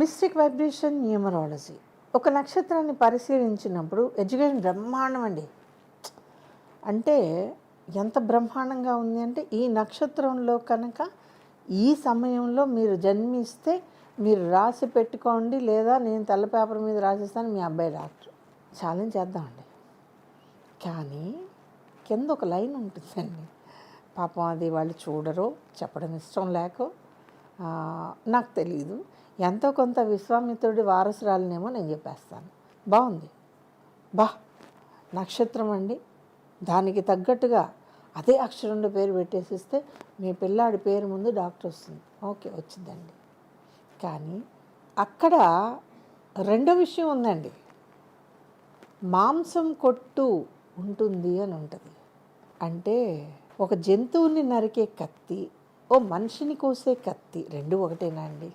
Mystic vibration numerology. ఒక నక్షత్రాన్ని పరిశీలించినప్పుడు ఎడ్యుకేషన్ బ్రహ్మాండం అండి. అంటే ఎంత బ్రహ్మాండంగా ఉంది అంటే ఈ నక్షత్రంలో కనుక ఈ సమయంలో మీరు జన్మిస్తే మీరు రాసి పెట్టుకోండి లేదా నేను తెల్ల పేపర్ మీద రాసిస్తాను మీ అబ్బాయి డాక్టర్. ఛాలెంజ్ చేద్దామండి. కానీ కింద ఒక లైన్ ఉంటుందండి. పాపం అది వాళ్ళు చూడరు చెప్పడం ఇష్టం లేకో నాకు తెలియదు ఎంతో కొంత విశ్వామిత్రుడి వారసురాలనేమో నేను చెప్పేస్తాను. బాగుంది. బా నక్షత్రం అండి. దానికి తగ్గట్టుగా అదే అక్షరంలో పేరు పెట్టేసిస్తే మీ పిల్లాడి పేరు ముందు డాక్టర్ వస్తుంది. ఓకే వచ్చిందండి. కానీ అక్కడ రెండో విషయం ఉందండి. మాంసం కొట్టు ఉంటుంది అని ఉంటుంది. అంటే ఒక జంతువుని నరికే కత్తి ఓ మనిషిని కోసే కత్తి రెండు ఒకటేనా అండి?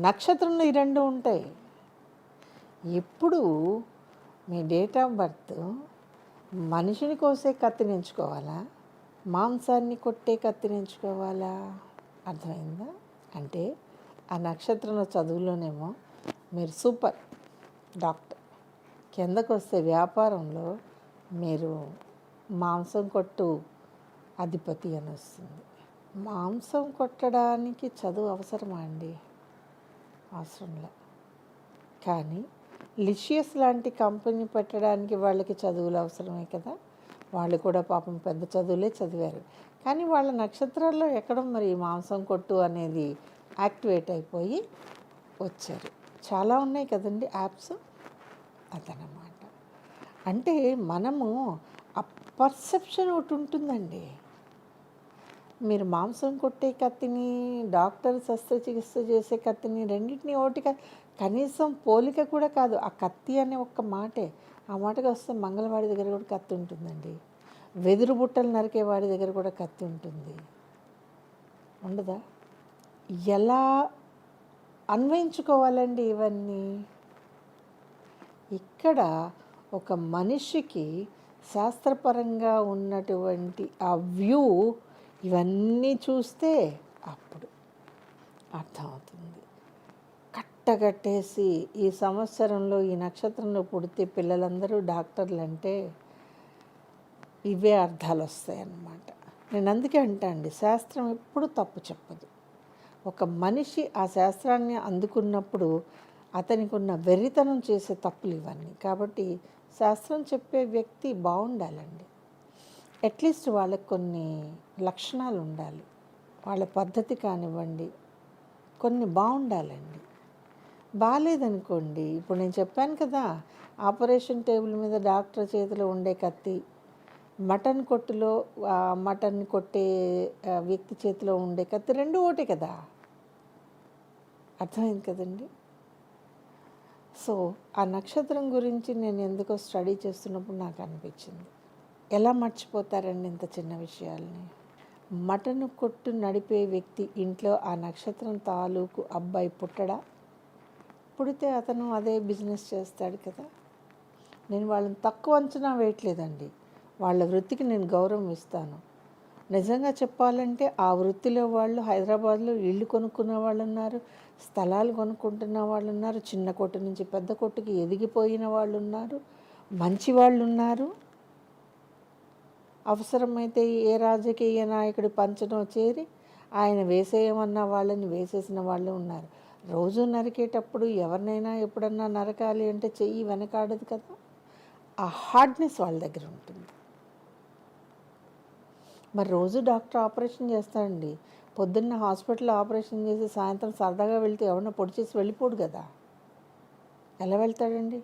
నక్షత్రంలో ఈ రెండు ఉంటాయి. ఎప్పుడు మీ డేట్ ఆఫ్ బర్త్ మనిషిని కోసే కత్తిని ఎంచుకోవాలా మాంసాన్ని కొట్టే కత్తిని ఎంచుకోవాలా అర్థమైందా? అంటే ఆ నక్షత్రంలో చదువులోనేమో మీరు సూపర్ డాక్టర్. కిందకు వస్తే వ్యాపారంలో మీరు మాంసం కొట్టు అధిపతి అని వస్తుంది. మాంసం కొట్టడానికి చదువు అవసరమా అండి? అవసరంలే కానీ లిషియస్ లాంటి కంపెనీ పెట్టడానికి వాళ్ళకి చదువులు అవసరమే కదా. వాళ్ళు కూడా పాపం పెద్ద చదువులే చదివారు. కానీ వాళ్ళ నక్షత్రాల్లో ఎక్కడ మరి మాంసం కొట్టు అనేది యాక్టివేట్ అయిపోయి వచ్చారు. చాలా ఉన్నాయి కదండి యాప్స్? అదనమాట. అంటే మనము ఆ పర్సెప్షన్ ఒకటి ఉంటుందండి. మీరు మాంసం కొట్టే కత్తిని డాక్టర్ శస్త్రచికిత్స చేసే కత్తిని రెండింటిని ఓటిక కనీసం పోలిక కూడా కాదు. ఆ కత్తి అనే ఒక్క మాటే ఆ మాటకి వస్తే మంగళవాడి దగ్గర కూడా కత్తి ఉంటుందండి. వెదురు బుట్టలు నరికే వాడి దగ్గర కూడా కత్తి ఉంటుంది. ఉండదా? ఎలా అన్వయించుకోవాలండి ఇవన్నీ? ఇక్కడ ఒక మనిషికి శాస్త్రపరంగా ఉన్నటువంటి ఆ వ్యూ ఇవన్నీ చూస్తే అప్పుడు అర్థమవుతుంది. కట్టగట్టేసి ఈ సంవత్సరంలో ఈ నక్షత్రంలో పుడితే పిల్లలందరూ డాక్టర్లు అంటే ఇవే అర్థాలు వస్తాయన్నమాట నేను అందుకే అంటా అండి శాస్త్రం ఎప్పుడు తప్పు చెప్పదు. ఒక మనిషి ఆ శాస్త్రాన్ని అందుకున్నప్పుడు అతనికి ఉన్న వెర్రితనం చేసే తప్పులు ఇవన్నీ. కాబట్టి శాస్త్రం చెప్పే వ్యక్తి బాగుండాలండి. అట్లీస్ట్ వాళ్ళకి కొన్ని లక్షణాలు ఉండాలి. వాళ్ళ పద్ధతి కానివ్వండి కొన్ని బాగుండాలండి. బాగాలేదనుకోండి ఇప్పుడు నేను చెప్పాను కదా ఆపరేషన్ టేబుల్ మీద డాక్టర్ చేతిలో ఉండే కత్తి మటన్ కొట్టులో మటన్ కొట్టే వ్యక్తి చేతిలో ఉండే కత్తి రెండు ఒకటే కదా. అర్థమైంది కదండి? సో ఆ నక్షత్రం గురించి నేను ఎందుకో స్టడీ చేస్తున్నప్పుడు నాకు అనిపించింది. ఎలా మర్చిపోతారండి ఇంత చిన్న విషయాల్ని? మటన్ కొట్టు నడిపే వ్యక్తి ఇంట్లో ఆ నక్షత్రం తాలూకు అబ్బాయి పుట్టడా? పుడితే అతను అదే బిజినెస్ చేస్తాడు కదా. నేను వాళ్ళని తక్కువ అంచనా వేయట్లేదండి. వాళ్ళ వృత్తికి నేను గౌరవం ఇస్తాను. నిజంగా చెప్పాలంటే ఆ వృత్తిలో వాళ్ళు హైదరాబాద్లో ఇల్లు కొనుక్కున్న వాళ్ళు ఉన్నారు స్థలాలు కొనుక్కుంటున్న వాళ్ళు ఉన్నారు చిన్న కొట్టు నుంచి పెద్ద కొట్టుకి ఎదిగిపోయిన వాళ్ళు ఉన్నారు మంచి వాళ్ళు ఉన్నారు అవసరమైతే ఏ రాజకీయ నాయకుడి పంచనో చేరి ఆయన వేసేయమన్న వాళ్ళని వేసేసిన వాళ్ళు ఉన్నారు. రోజు నరికేటప్పుడు ఎవరినైనా ఎప్పుడన్నా నరకాలి అంటే చెయ్యి వెనకాడదు కదా. ఆ హార్డ్నెస్ వాళ్ళ దగ్గర ఉంటుంది. మరి రోజు డాక్టర్ ఆపరేషన్ చేస్తాడండి. పొద్దున్న హాస్పిటల్లో ఆపరేషన్ చేసి సాయంత్రం సరదాగా వెళ్తే ఎవరన్నా పొడి చేసి వెళ్ళిపోడు కదా. ఎలా వెళ్తాడండి?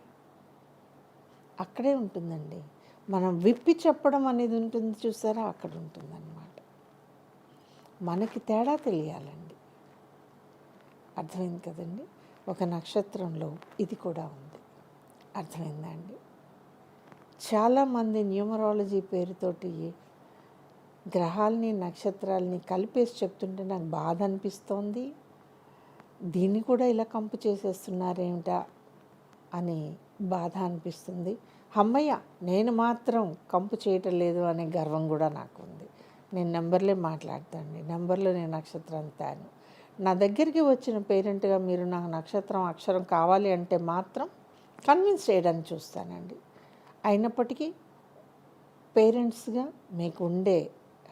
అక్కడే ఉంటుందండి. మనం విప్పి చెప్పడం అనేది ఉంటుంది చూసారా? అక్కడ ఉంటుందన్నమాట. మనకి తేడా తెలియాలండి. అర్థమైంది కదండి? ఒక నక్షత్రంలో ఇది కూడా ఉంది. అర్థమైందా అండి? చాలామంది న్యూమరాలజీ పేరుతోటి గ్రహాలని నక్షత్రాలని కలిపేసి చెప్తుంటే నాకు బాధ అనిపిస్తోంది. దీన్ని కూడా ఇలా కంపు చేసేస్తున్నారేమిటా అని బాధ అనిపిస్తుంది. అమ్మయ్య నేను మాత్రం కంపు చేయటం లేదు అనే గర్వం కూడా నాకు ఉంది నేను నెంబర్లే మాట్లాడతాను నెంబర్లో నేను నక్షత్రం తాను. నా దగ్గరికి వచ్చిన పేరెంట్గా మీరు నాకు నక్షత్రం అక్షరం కావాలి అంటే మాత్రం కన్విన్స్ చేయడానికి చూస్తానండి. అయినప్పటికీ పేరెంట్స్గా మీకు ఉండే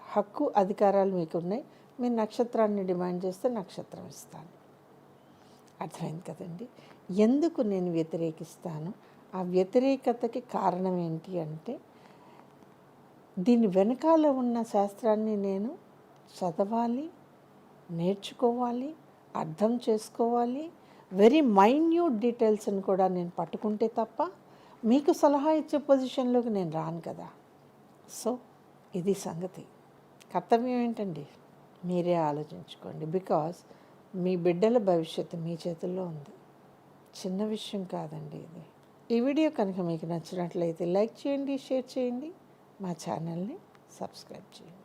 హక్కు అధికారాలు మీకు ఉన్నాయి. మీరు నక్షత్రాన్ని డిమాండ్ చేస్తే నక్షత్రం ఇస్తాను. అర్థమైంది కదండి? ఎందుకు నేను వ్యతిరేకిస్తాను? ఆ వ్యతిరేకతకి కారణం ఏంటి అంటే దీని వెనకాల ఉన్న శాస్త్రాన్ని నేను చదవాలి నేర్చుకోవాలి అర్థం చేసుకోవాలి వెరీ మైన్యూట్ డీటెయిల్స్ని కూడా నేను పట్టుకుంటే తప్ప మీకు సలహా ఇచ్చే పొజిషన్లోకి నేను రాను కదా. సో ఇది సంగతి. కర్తవ్యం ఏంటండి? మీరే ఆలోచించుకోండి. బికాస్ మీ బిడ్డల భవిష్యత్తు మీ చేతుల్లో ఉంది. చిన్న విషయం కాదండి ఇది. ఈ వీడియో కనుక మీకు నచ్చినట్లయితే లైక్ చేయండి షేర్ చేయండి. మా ఛానల్ని సబ్స్క్రైబ్ చేయండి.